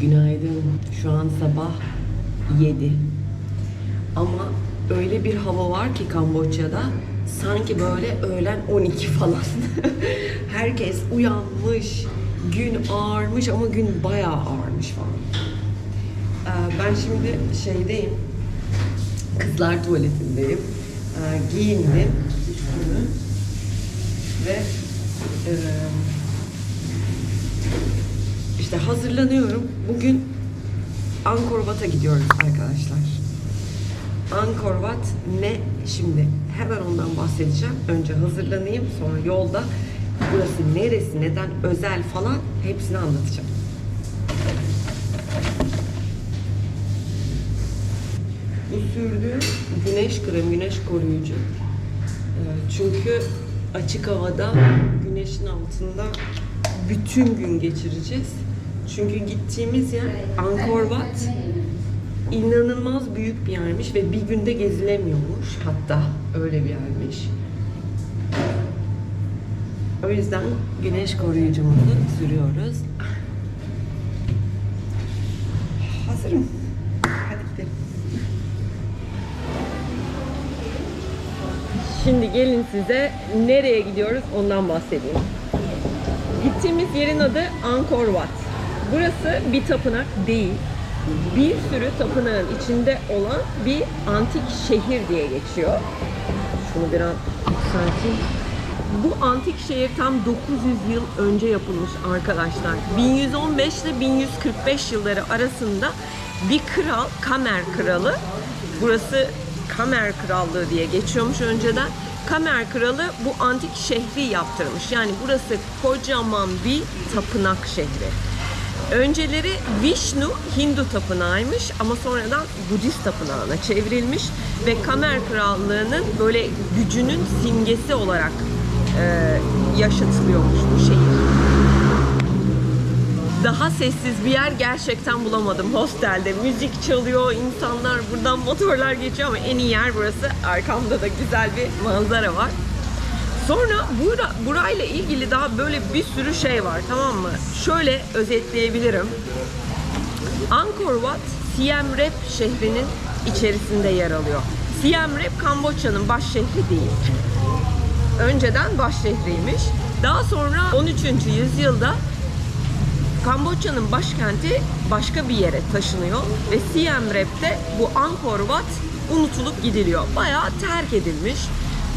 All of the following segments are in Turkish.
Günaydın. Şu an sabah 7. Ama öyle bir hava var ki Kamboçya'da sanki böyle öğlen 12 falan. Herkes uyanmış, gün ağarmış ama gün bayağı ağarmış falan. Ee, Ben şimdi şeydeyim, kızlar tuvaletindeyim. Ee, Giyindim ve işte hazırlanıyorum. Bugün Angkor Wat'a gidiyoruz arkadaşlar. Angkor Wat ne? Şimdi hemen ondan bahsedeceğim. Önce hazırlanayım. Sonra yolda burası neresi, neden özel falan hepsini anlatacağım. Bu sürdüğüm güneş kremi, güneş koruyucu. Ee, Çünkü açık havada güneşin altında bütün gün geçireceğiz. Çünkü gittiğimiz yer Angkor Wat inanılmaz büyük bir yermiş ve bir günde gezilemiyormuş hatta öyle bir yermiş. O yüzden güneş koruyucumuzu sürüyoruz. Hazırım. Hadi gidelim. Şimdi gelin size nereye gidiyoruz ondan bahsedeyim. Gittiğimiz yerin adı Angkor Wat. Burası bir tapınak değil. Bir sürü tapınağın içinde olan bir antik şehir diye geçiyor. Şunu biraz yükselteyim. Bu antik şehir tam 900 yıl önce yapılmış arkadaşlar. 1115 ile 1145 yılları arasında bir kral, Kamer kralı, burası Kamer Krallığı diye geçiyormuş önceden. Kamer Kralı bu antik şehri yaptırmış. Yani burası kocaman bir tapınak şehri. Önceleri Vishnu Hindu tapınağıymış ama sonradan Budist tapınağına çevrilmiş ve Kamer Krallığı'nın böyle gücünün simgesi olarak e, yaşatılıyormuş bu şehir. Daha sessiz bir yer gerçekten bulamadım hostelde. Müzik çalıyor, insanlar buradan motorlar geçiyor ama en iyi yer burası. Arkamda da güzel bir manzara var. Sonra bura, burayla ilgili daha böyle bir sürü şey var tamam mı? Şöyle özetleyebilirim. Angkor Wat, Siem Reap şehrinin içerisinde yer alıyor. Siem Reap Kamboçya'nın baş şehri değil. Önceden baş şehriymiş. Daha sonra 13. yüzyılda Kamboçya'nın başkenti başka bir yere taşınıyor ve Siem Reap'te bu Angkor Wat unutulup gidiliyor. Bayağı terk edilmiş.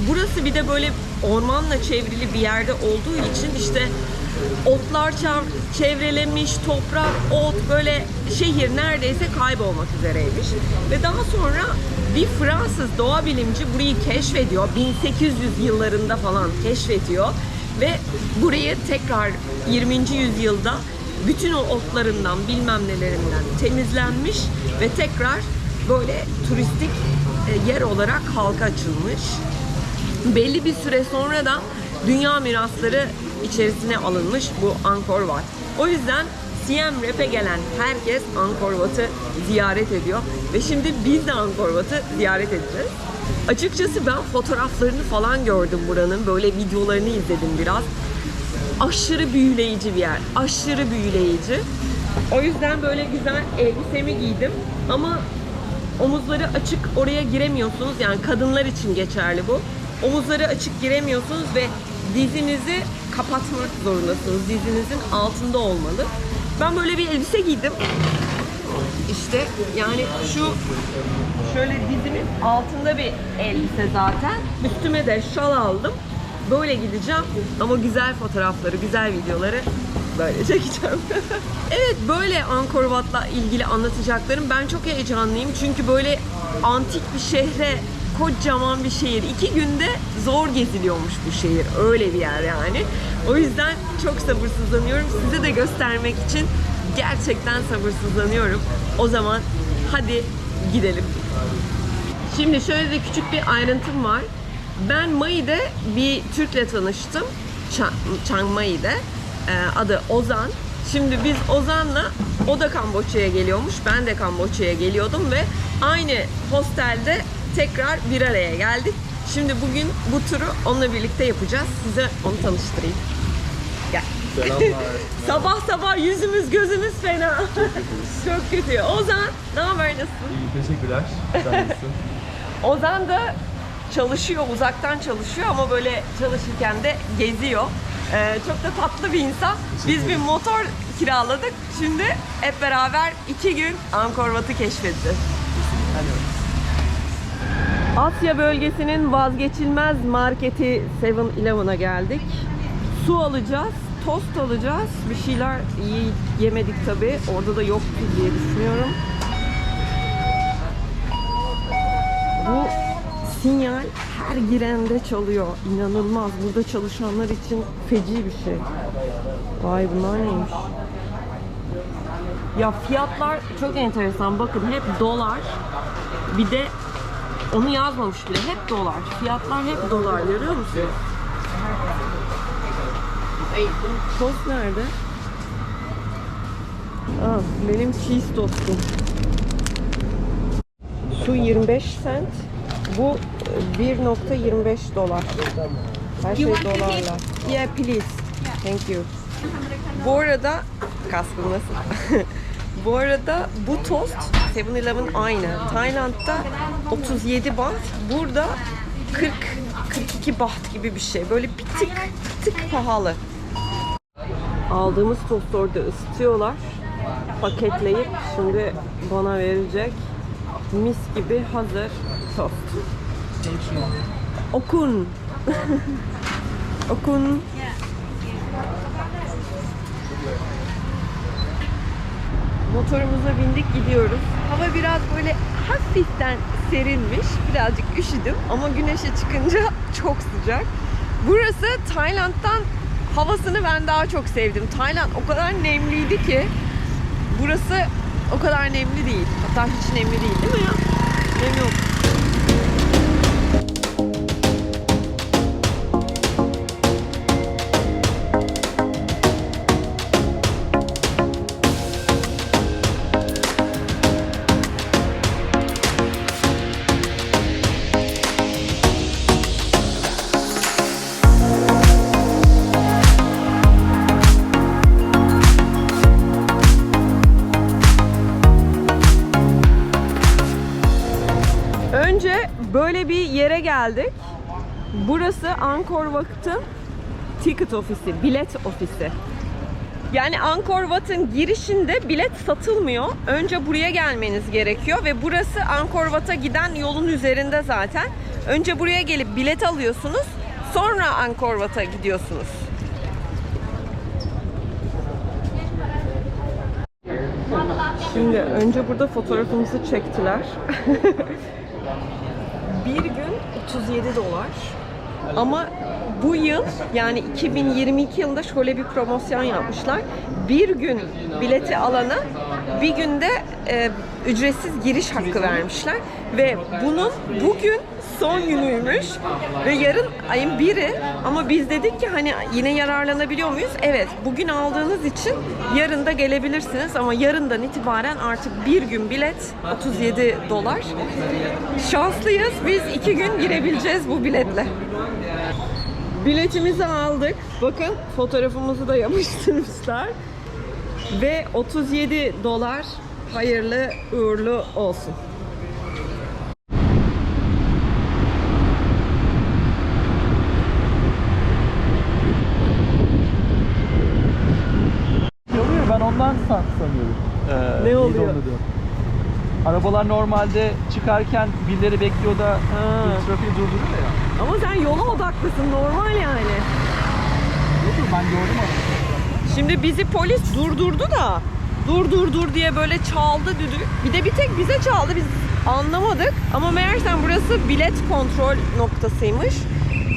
Burası bir de böyle ormanla çevrili bir yerde olduğu için işte otlar çevrelemiş, toprak, ot böyle şehir neredeyse kaybolmak üzereymiş. Ve daha sonra bir Fransız doğa bilimci burayı keşfediyor. 1800 yıllarında falan keşfediyor ve burayı tekrar 20. yüzyılda bütün o otlarından bilmem nelerinden temizlenmiş ve tekrar böyle turistik e, yer olarak halka açılmış. Belli bir süre sonra da dünya mirasları içerisine alınmış bu Angkor Wat. O yüzden Siem Reap'e gelen herkes Angkor Wat'ı ziyaret ediyor ve şimdi biz de Angkor Wat'ı ziyaret edeceğiz. Açıkçası ben fotoğraflarını falan gördüm buranın. Böyle videolarını izledim biraz aşırı büyüleyici bir yer. Aşırı büyüleyici. O yüzden böyle güzel elbisemi giydim. Ama omuzları açık oraya giremiyorsunuz. Yani kadınlar için geçerli bu. Omuzları açık giremiyorsunuz ve dizinizi kapatmak zorundasınız. Dizinizin altında olmalı. Ben böyle bir elbise giydim. İşte yani şu şöyle dizimin altında bir elbise zaten. Üstüme de şal aldım. Böyle gideceğim ama güzel fotoğrafları, güzel videoları böyle çekeceğim. evet böyle Angkor Wat'la ilgili anlatacaklarım. Ben çok heyecanlıyım çünkü böyle antik bir şehre kocaman bir şehir. iki günde zor geziliyormuş bu şehir. Öyle bir yer yani. O yüzden çok sabırsızlanıyorum. Size de göstermek için gerçekten sabırsızlanıyorum. O zaman hadi gidelim. Şimdi şöyle de küçük bir ayrıntım var. Ben Mayı'da bir Türk'le tanıştım. Ç- Chiang Mai'de. Ee, adı Ozan. Şimdi biz Ozan'la o da Kamboçya'ya geliyormuş. Ben de Kamboçya'ya geliyordum ve aynı hostelde tekrar bir araya geldik. Şimdi bugün bu turu onunla birlikte yapacağız. Size onu tanıştırayım. Gel. Selamlar. Sabah sabah yüzümüz gözümüz fena. Çok kötü. Ozan, ne haber nasılsın? İyi teşekkürler. Sen nasılsın? Ozan da çalışıyor, uzaktan çalışıyor ama böyle çalışırken de geziyor. Ee, çok da tatlı bir insan. Biz bir motor kiraladık. Şimdi hep beraber iki gün Angkor Wat'ı keşfedeceğiz. Asya bölgesinin vazgeçilmez marketi 7-Eleven'a geldik. Su alacağız, tost alacağız. Bir şeyler iyi yemedik tabi. Orada da yoktu diye düşünüyorum. Bu sinyal her girende çalıyor. İnanılmaz. Burada çalışanlar için feci bir şey. Vay bunlar neymiş? Ya fiyatlar çok enteresan. Bakın hep dolar. Bir de onu yazmamış bile. Hep dolar. Fiyatlar hep dolar. Görüyor musun? Tost nerede? Aa, benim cheese tostum. Su 25 cent. Bu e, 1.25 dolar. Her şey dolarla. Yeah, please. Thank you. Bu arada kaskım nasıl? bu arada bu tost 7-Eleven aynı. Tayland'da 37 baht, burada 40 42 baht gibi bir şey. Böyle bir tık tık pahalı. Aldığımız tost orada ısıtıyorlar. Paketleyip şimdi bana verecek. Mis gibi hazır tost. Okun. Okun. Motorumuza bindik gidiyoruz. Hava biraz böyle hafiften serinmiş. Birazcık üşüdüm ama güneşe çıkınca çok sıcak. Burası Tayland'dan havasını ben daha çok sevdim. Tayland o kadar nemliydi ki burası o kadar nemli değil. Hatta hiç nemli değil değil mi ya? Nem yok. Böyle bir yere geldik. Burası Angkor Wat'ın ticket ofisi, bilet ofisi. Yani Angkor Wat'ın girişinde bilet satılmıyor. Önce buraya gelmeniz gerekiyor ve burası Angkor Wat'a giden yolun üzerinde zaten. Önce buraya gelip bilet alıyorsunuz. Sonra Angkor Wat'a gidiyorsunuz. Şimdi önce burada fotoğrafımızı çektiler. bir gün 37 dolar. Ama bu yıl yani 2022 yılında şöyle bir promosyon yapmışlar. Bir gün bileti alana bir günde e, ücretsiz giriş hakkı vermişler. Ve bunun bugün son günüymüş ve yarın ayın biri ama biz dedik ki hani yine yararlanabiliyor muyuz? Evet bugün aldığınız için yarın da gelebilirsiniz ama yarından itibaren artık bir gün bilet 37 dolar. Şanslıyız biz iki gün girebileceğiz bu biletle. Biletimizi aldık. Bakın fotoğrafımızı da yapıştırmışlar. Ve 37 dolar hayırlı uğurlu olsun. Oluyor ben ondan san- sanıyorum. Ee, Ne neydi oluyor? onun adı? Arabalar normalde çıkarken birileri bekliyor da bir trafiği durduruyor ya. Ama sen yola odaklısın normal yani. Yok yok ben gördüm onu. Şimdi bizi polis durdurdu da dur dur dur diye böyle çaldı düdük. Bir de bir tek bize çaldı biz anlamadık. Ama meğersem burası bilet kontrol noktasıymış.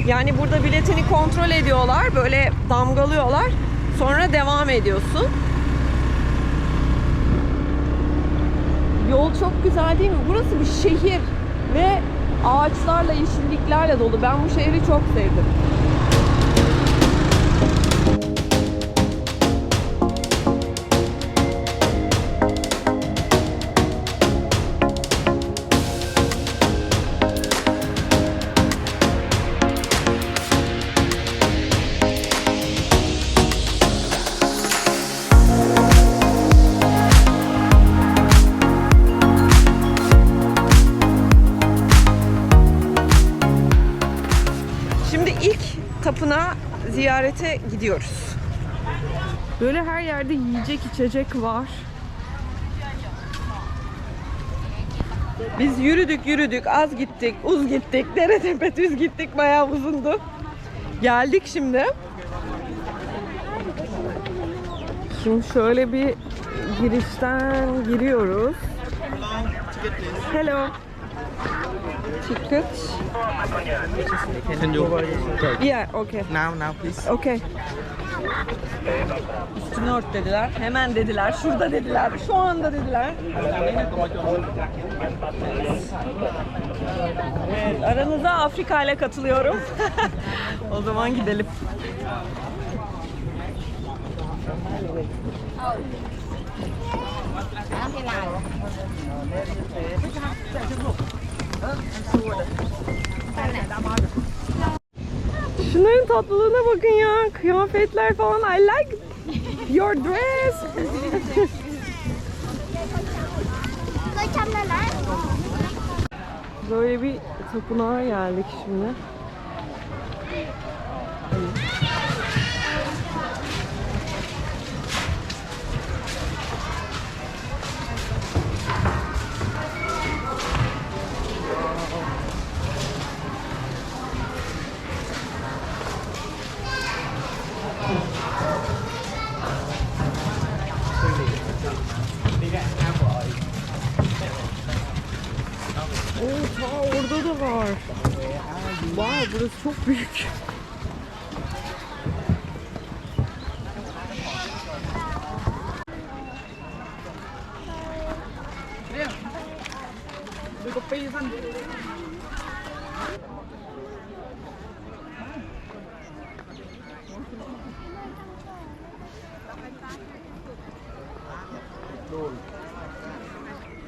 Yani burada biletini kontrol ediyorlar. Böyle damgalıyorlar. Sonra devam ediyorsun. Yol çok güzel değil mi? Burası bir şehir ve ağaçlarla, yeşilliklerle dolu. Ben bu şehri çok sevdim. Ziyarete gidiyoruz. Böyle her yerde yiyecek içecek var. Biz yürüdük yürüdük az gittik uz gittik dere tepe düz gittik bayağı uzundu. Geldik şimdi. Şimdi şöyle bir girişten giriyoruz. Hello. Ticket. Can you Yeah, okay. now now please? Okay. Üstünü ört dediler. Hemen dediler. Şurada dediler. Şu anda dediler. Evet, aranıza Afrika ile katılıyorum. o zaman gidelim. Şunların tatlılığına bakın ya. Kıyafetler falan. I like your dress. Böyle bir tapınağa geldik şimdi. Burası çok büyük.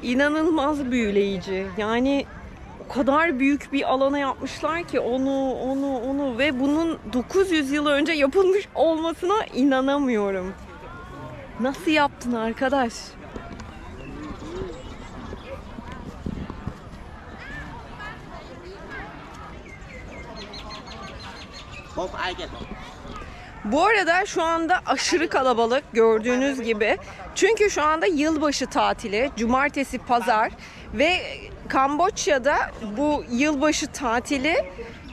İnanılmaz büyüleyici. Yani o kadar büyük bir alana yapmışlar ki onu, onu, onu ve bunun 900 yıl önce yapılmış olmasına inanamıyorum. Nasıl yaptın arkadaş? Bu arada şu anda aşırı kalabalık gördüğünüz gibi. Çünkü şu anda yılbaşı tatili, cumartesi, pazar ve Kamboçya'da bu yılbaşı tatili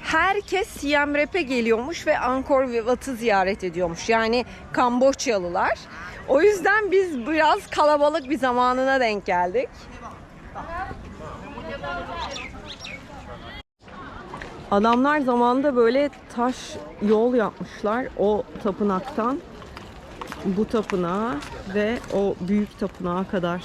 herkes Siem Reap'e geliyormuş ve Angkor Wat'ı ziyaret ediyormuş. Yani Kamboçyalılar. O yüzden biz biraz kalabalık bir zamanına denk geldik. Adamlar zamanında böyle taş yol yapmışlar o tapınaktan bu tapınağa ve o büyük tapınağa kadar.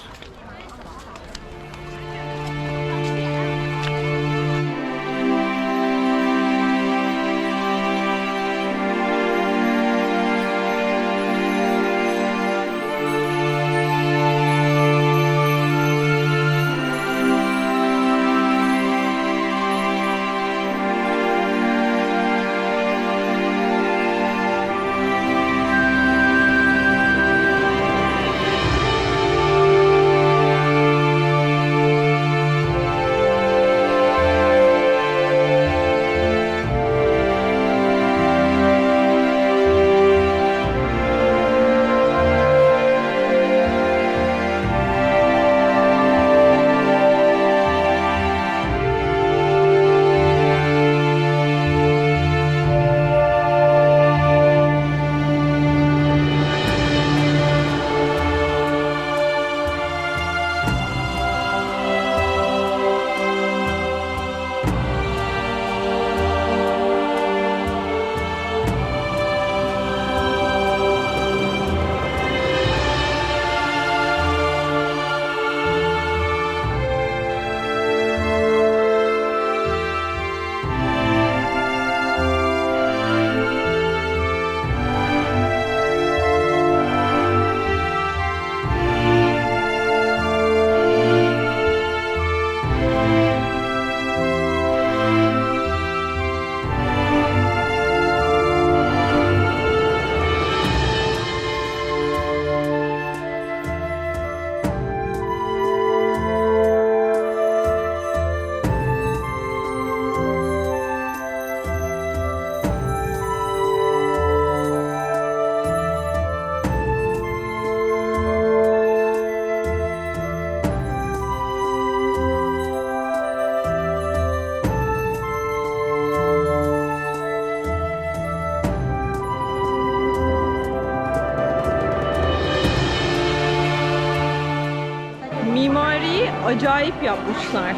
Acayip yapmışlar.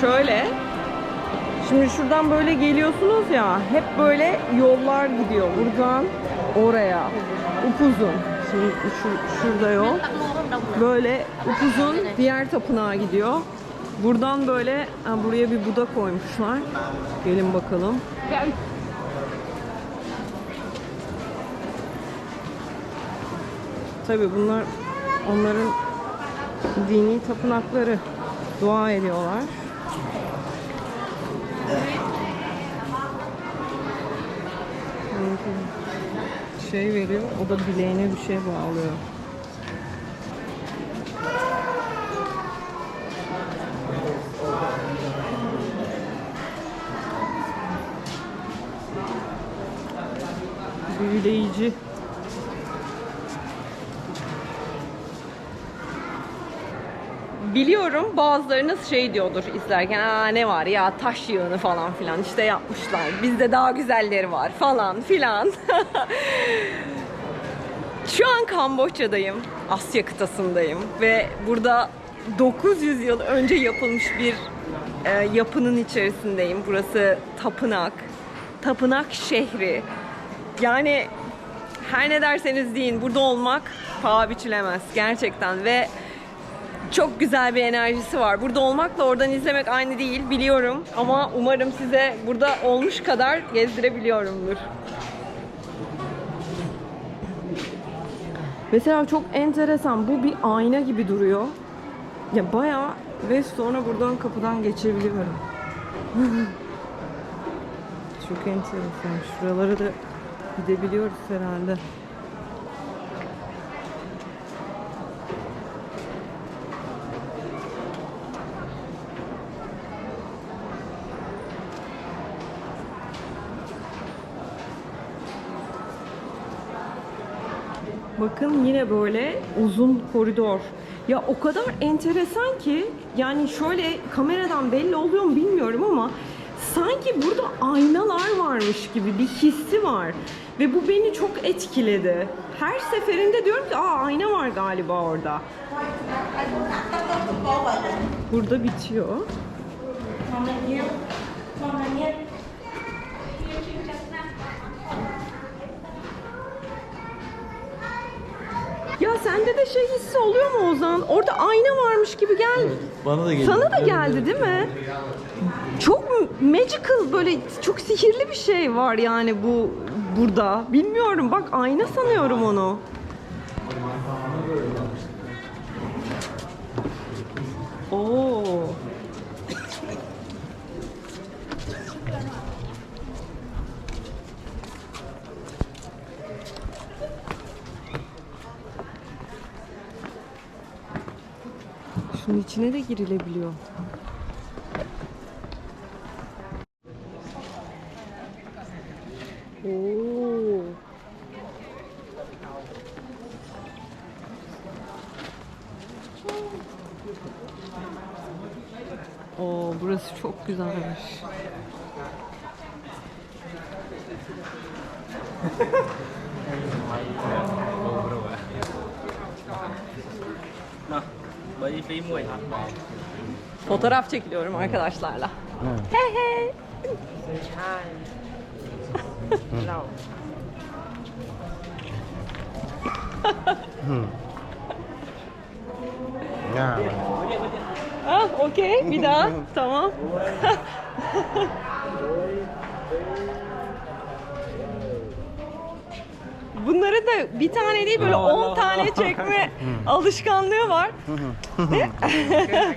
Şöyle Şimdi şuradan böyle geliyorsunuz ya hep böyle yollar gidiyor buradan oraya upuzun. Şimdi şu, şurada yol. Böyle upuzun diğer tapınağa gidiyor. Buradan böyle ha, buraya bir Buda koymuşlar. Gelin bakalım. Tabii bunlar onların dini tapınakları. Dua ediyorlar. Şey veriyor, o da bileğine bir şey bağlıyor. Büyüleyici. Biliyorum bazılarınız şey diyordur izlerken Aa, ne var ya taş yığını falan filan işte yapmışlar. Bizde daha güzelleri var falan filan. Şu an Kamboçya'dayım. Asya kıtasındayım ve burada 900 yıl önce yapılmış bir e, yapının içerisindeyim. Burası tapınak. Tapınak şehri. Yani her ne derseniz deyin burada olmak paha biçilemez gerçekten ve çok güzel bir enerjisi var. Burada olmakla oradan izlemek aynı değil biliyorum ama umarım size burada olmuş kadar gezdirebiliyorumdur. Mesela çok enteresan bu bir ayna gibi duruyor. Ya bayağı ve sonra buradan kapıdan geçebiliyorum. çok enteresan. Şuralara da gidebiliyoruz herhalde. Bakın yine böyle uzun koridor. Ya o kadar enteresan ki yani şöyle kameradan belli oluyor mu bilmiyorum ama sanki burada aynalar varmış gibi bir hissi var. Ve bu beni çok etkiledi. Her seferinde diyorum ki aa ayna var galiba orada. Burada bitiyor. Ya sende de şey hissi oluyor mu Ozan? Orada ayna varmış gibi gel. Bana da geliyor. Sana da geldi değil mi? Çok magical böyle çok sihirli bir şey var yani bu burada. Bilmiyorum bak ayna sanıyorum onu. Oo. Şunun içine de girilebiliyor. Oo. Oo, burası çok güzelmiş. Mùi Fotoğraf çekiliyorum arkadaşlarla. Hey hey. Ah, okey. Bir daha. tamam. Bunları da bir tane değil böyle 10 tane çekme alışkanlığı var. Ne?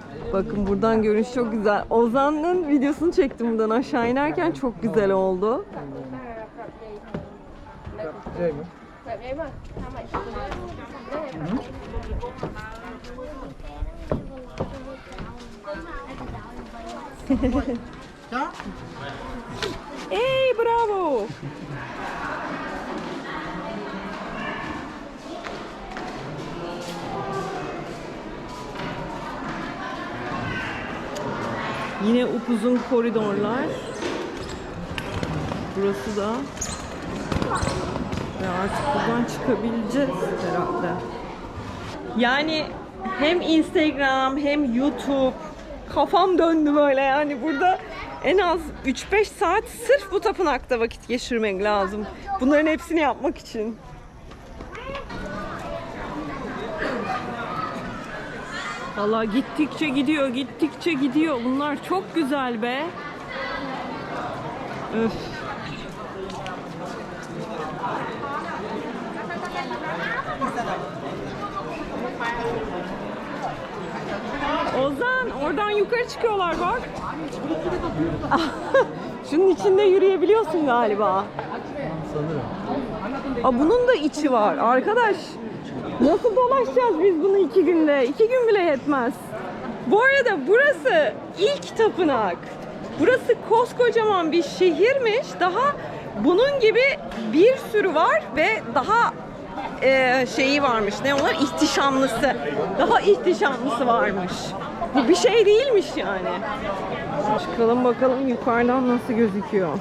Bakın buradan görünüş çok güzel. Ozan'ın videosunu çektim buradan aşağı inerken çok güzel oldu. Yine upuzun koridorlar. Burası da. Ve artık buradan çıkabileceğiz herhalde. Yani hem Instagram hem YouTube kafam döndü böyle yani burada en az 3-5 saat sırf bu tapınakta vakit geçirmek lazım. Bunların hepsini yapmak için. Valla gittikçe gidiyor, gittikçe gidiyor. Bunlar çok güzel be. Öf. Ozan oradan yukarı çıkıyorlar bak. Şunun içinde yürüyebiliyorsun galiba. Sanırım. Aa, bunun da içi var. Arkadaş nasıl dolaşacağız biz bunu iki günde? İki gün bile yetmez. Bu arada burası ilk tapınak. Burası koskocaman bir şehirmiş. Daha bunun gibi bir sürü var ve daha e, şeyi varmış. Ne onlar? İhtişamlısı. Daha ihtişamlısı varmış. Bu bir şey değilmiş yani. Çıkalım bakalım yukarıdan nasıl gözüküyor.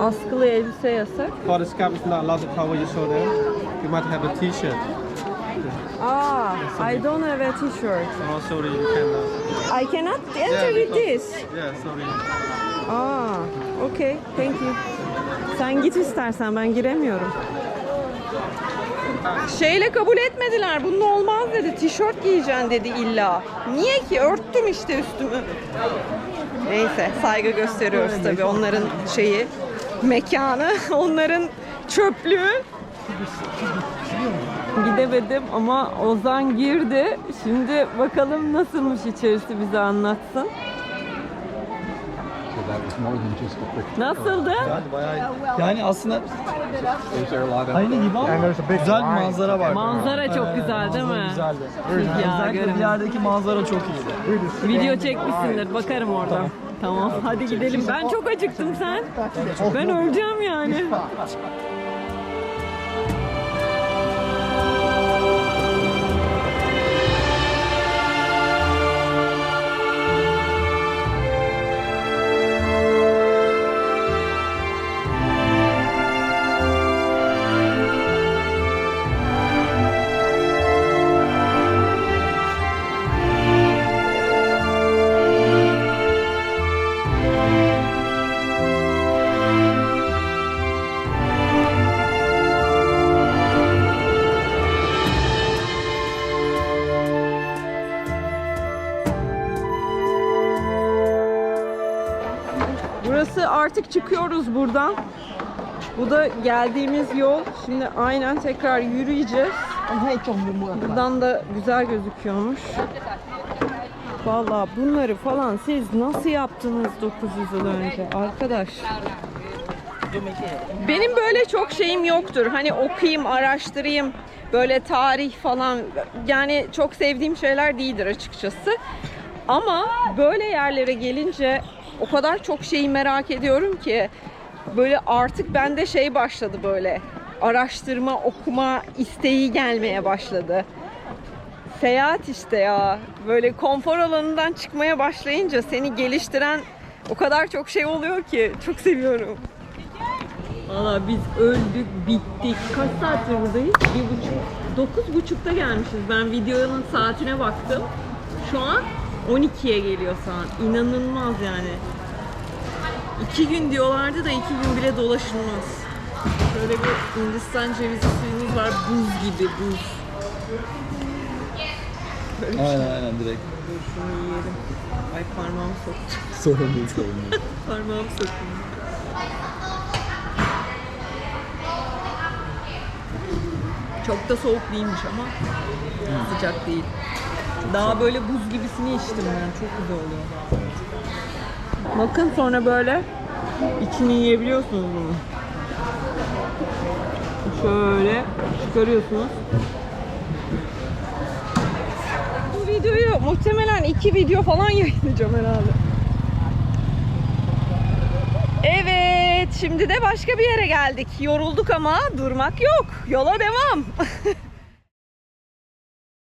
Askılı elbise yasak. For the scarf, it's not allowed to cover your shoulder. You might have a t-shirt. Ah, I don't have a t-shirt. Oh, sorry, you cannot. I cannot enter with this. Yeah, sorry. Ah, okay, thank you. Sen git istersen ben giremiyorum. Şeyle kabul etmediler. Bunun olmaz dedi. Tişört giyeceksin dedi illa. Niye ki? Örttüm işte üstümü. Neyse saygı gösteriyoruz tabii onların şeyi mekanı, onların çöplüğü. Gidemedim ama Ozan girdi. Şimdi bakalım nasılmış içerisi bize anlatsın. Nasıldı? Yani aslında aynı gibi ama güzel bir manzara var. Manzara çok güzel değil mi? Güzeldi. Ya, Özellikle bir yerdeki manzara çok iyiydi. Video çekmişsindir. Bakarım orada. Tamam. Hadi gidelim. Ben çok acıktım sen. Ben öleceğim yani. Çıkıyoruz buradan. Bu da geldiğimiz yol. Şimdi aynen tekrar yürüyeceğiz. Buradan da güzel gözüküyormuş. Vallahi bunları falan siz nasıl yaptınız 900 yıl önce arkadaş? Benim böyle çok şeyim yoktur. Hani okuyayım, araştırayım. Böyle tarih falan yani çok sevdiğim şeyler değildir açıkçası. Ama böyle yerlere gelince o kadar çok şeyi merak ediyorum ki böyle artık bende şey başladı böyle araştırma, okuma isteği gelmeye başladı. Seyahat işte ya. Böyle konfor alanından çıkmaya başlayınca seni geliştiren o kadar çok şey oluyor ki çok seviyorum. Valla biz öldük, bittik. Kaç saattir buradayız? Bir buçuk, dokuz buçukta gelmişiz. Ben videonun saatine baktım. Şu an 12'ye geliyor saat. İnanılmaz yani. İki gün diyorlardı da iki gün bile dolaşılmaz. Şöyle bir Hindistan cevizi suyumuz var. Buz gibi buz. Böyle bir şey. Aynen aynen direkt. Dur şunu yiyelim. Ay parmağım soktu. Sorun değil sorun değil. Parmağım soktu. Çok da soğuk değilmiş ama sıcak değil. Daha böyle buz gibisini içtim ben. Çok güzel oluyor. Bakın sonra böyle içini yiyebiliyorsunuz bunu. Şöyle çıkarıyorsunuz. Bu videoyu muhtemelen iki video falan yayınlayacağım herhalde. Evet, şimdi de başka bir yere geldik. Yorulduk ama durmak yok. Yola devam.